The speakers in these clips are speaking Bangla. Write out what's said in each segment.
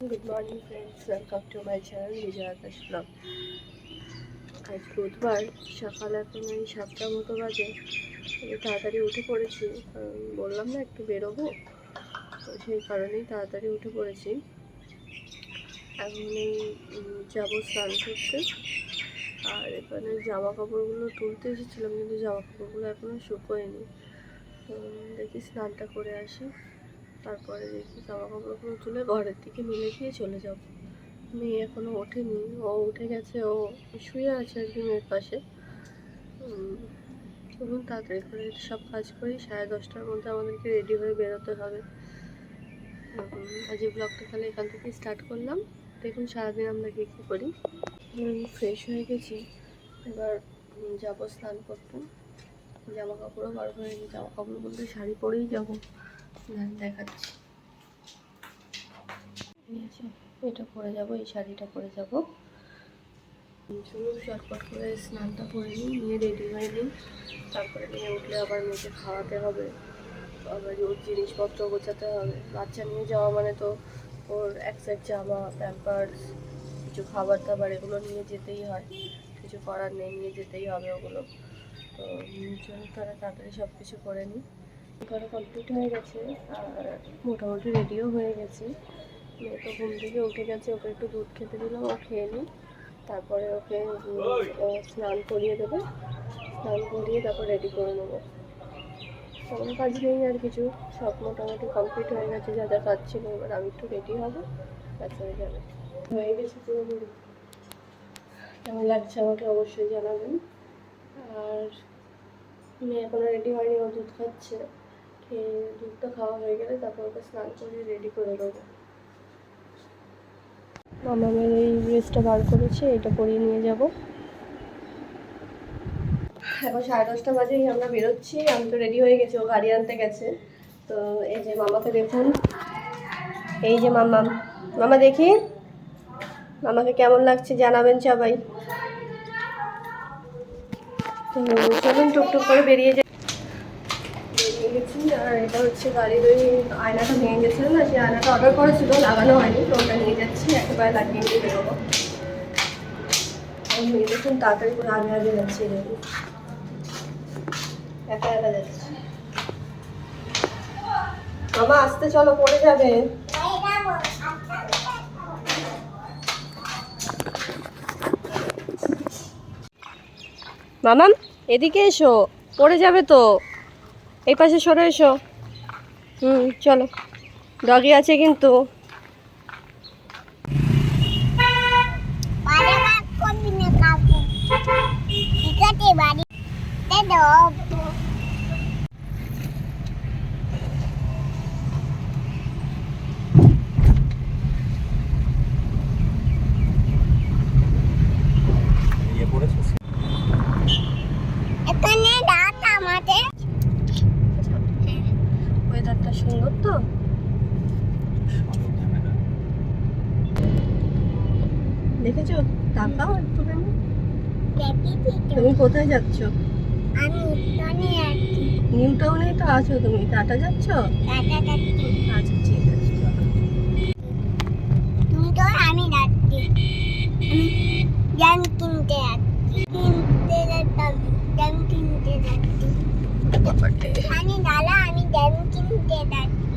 Good morning friends welcome to my channel Vijay Akash আজ বুধবার সকাল এখন ওই সাতটার মতো বাজে। তাড়াতাড়ি উঠে পড়েছি। বললাম না, একটু বেরোবো। তো সেই কারণেই তাড়াতাড়ি উঠে পড়েছি। এখন যাব স্নান করতে। আর এখানে জামা কাপড়গুলো তুলতে এসেছিলাম, কিন্তু জামা কাপড়গুলো এখনও শুকোয়নি। তো দেখি স্নানটা করে আসি। তারপরে দেখি জামা কাপড়গুলো তুলে ঘরের দিকে মিলে দিয়ে চলে যাব। মেয়ে এখনও ওঠেনি, ও উঠে গেছে, ও শুয়ে আছে কি মেয়ের পাশে। চলুন তাড়াতাড়ি করে সব কাজ করি, সাড়ে দশটার মধ্যে আমাদেরকে রেডি হয়ে বেরোতে হবে। আজ এই ব্লগটা তাহলে এখান থেকে স্টার্ট করলাম। দেখুন সারাদিন আমরা কী কী করি। ফ্রেশ হয়ে গেছি, এবার যাব স্নান করতে। জামা কাপড়ও বার হয়ে জামা কাপড় বলতে শাড়ি পরেই যাব। দেখাচ্ছি। এটা পরে যাব, এই শাড়িটা পরে যাব। চলুন, চটপট করে স্নানটা করে নিই, নিয়ে রেডি হয়ে নিই। তারপরে নিয়ে উঠলে আবার মেয়েকে খাওয়াতে হবে। আবার ওর জিনিসপত্র গোছাতে হবে। বাচ্চা নিয়ে যাওয়া মানে তো ওর এক সেট জামা প্যাম্পার্স কিছু খাবার দাবার এগুলো নিয়ে যেতেই হয়। কিছু করার নেই, নিয়ে যেতেই হবে ওগুলো। তো চলুন তারা তাড়াতাড়ি সব কিছু করে নিই। করা কমপ্লিট হয়ে গেছে, আর মোটামুটি রেডিও হয়ে গেছে। মেয়ে তো ঘুম থেকে উঠে গেছে, ওকে একটু দুধ খেতে দিলাম, ও খেয়ে নিই তারপরে ওকে স্নান করিয়ে দেবে। স্নান করিয়ে তারপর রেডি করে নেব। তেমন কাজ নেই আর কিছু, সব মোটামুটি কমপ্লিট হয়ে গেছে, যা যা কাজ ছিল, এবার আমি একটু রেডি হব, ব্যাস হয়ে যাবে। হয়ে গেছে পুরোপুরি কেমন লাগছে আমাকে অবশ্যই জানাবেন। আর মেয়ে এখনও রেডি হয়নি, ও দুধ খাচ্ছে। দুধটা খাওয়া হয়ে গেলে তারপর ওকে স্নান করে রেডি করে দেবো। মামামের এই ড্রেসটা বার করেছে, এটা পরিয়ে নিয়ে যাব। এখন সাড়ে দশটা বাজেই আমরা বেরোচ্ছি, আমি তো রেডি হয়ে গেছি, ও গাড়ি আনতে গেছে। তো এই যে মামাকে দেখুন। এই যে মামা মামা দেখি? মামাকে কেমন লাগছে জানাবেন সবাই। তো চলুন টুকটুক করে বেরিয়ে যাই। এটা হচ্ছে গাড়ির ওই আয়নাটা ভেঙে গেছিল না, সেই আয়নাটা অর্ডার করেছিল, লাগানো হয়নি, তো ওটা নিয়ে যাচ্ছি, একেবারে লাগিয়ে নিয়ে বেরোবো। আমি দেখুন তাড়াতাড়ি করে আগে আগে যাচ্ছি দেখুন একা একা যাচ্ছি। মামা, আসতে চলো, পড়ে যাবে। মামাম এদিকে এসো, পড়ে যাবে তো। এই পাশে সরে, এসো। হুম চলো। ডগি আছে কিন্তু বাড়ি ভাগ করবি না কাকু ঠিক আছে বাড়িতে দাও ইয়ে করেছ এখানে রাত আমাদের ওয়েদারটা সুন্দর তো দেখেছ? তাকাও একটুখানি তুমি কোথায় যাচ্ছ? আমি নিউ টাউনে তো আছো তুমি। টাটা যাচ্ছ? আচ্ছা ঠিক আছে তুমি তো আমি যাচ্ছি। আমি জ্যাম কিনতে যাচ্ছি। কিনতে যেতাম। জ্যাম কিনতে যাচ্ছি। আমি দাদা আমি জ্যাম কিনতে যাচ্ছি।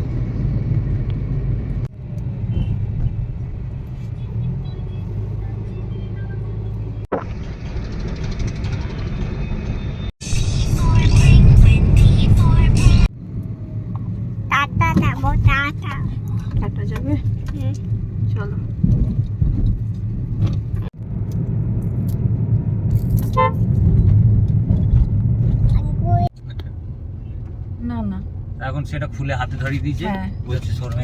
এখন সেটা খুলে হাতে ধরিয়ে দিয়েছে হ্যাঁ। বলছে শোরুমে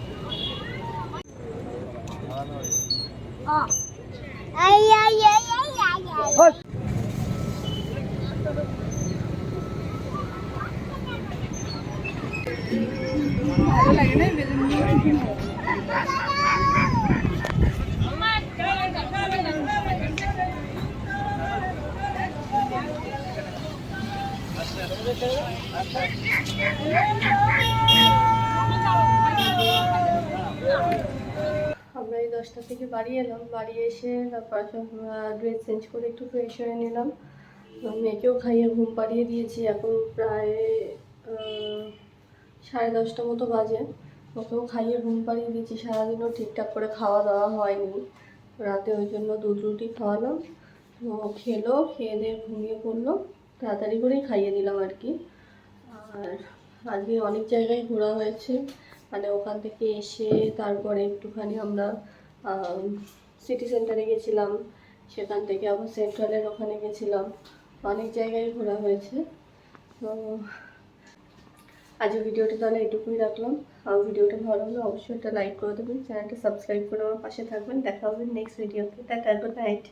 Ờ. Ây ây ây ây ây. Thank you. আমরা এই দশটা থেকে বাড়ি এলাম। বাড়ি এসে তারপর ড্রেস চেঞ্জ করে একটু ফ্রেশ হয়ে নিলাম। মেয়েকেও খাইয়ে ঘুম পাড়িয়ে দিয়েছি। এখন প্রায় সাড়ে দশটা মতো বাজে। ওকেও খাইয়ে ঘুম পাড়িয়ে দিয়েছি। সারাদিনও ঠিকঠাক করে খাওয়া দাওয়া হয়নি। রাতে ওই জন্য দুধ রুটি খাওয়ালাম। ও খেলো, খেয়ে দিয়ে ঘুমিয়ে পড়ল। তাড়াতাড়ি করেই খাইয়ে দিলাম আর কি। আর আজকে অনেক জায়গায় ঘোরা হয়েছে। মানে ওখান থেকে এসে তারপরে একটুখানি আমরা সিটি সেন্টারে গেছিলাম। সেখান থেকে আবার সেন্ট্রালের ওখানে গেছিলাম। অনেক জায়গায় ঘোরা হয়েছে। তো আজকে ভিডিওটা তাহলে এটুকুই রাখলাম। আর ভিডিওটা ভালো হলে অবশ্যই একটা লাইক করে দেবেন। চ্যানেলটা সাবস্ক্রাইব করে আমার পাশে থাকবেন। দেখা হবে নেক্সট ভিডিওতে টাটা গুড নাইট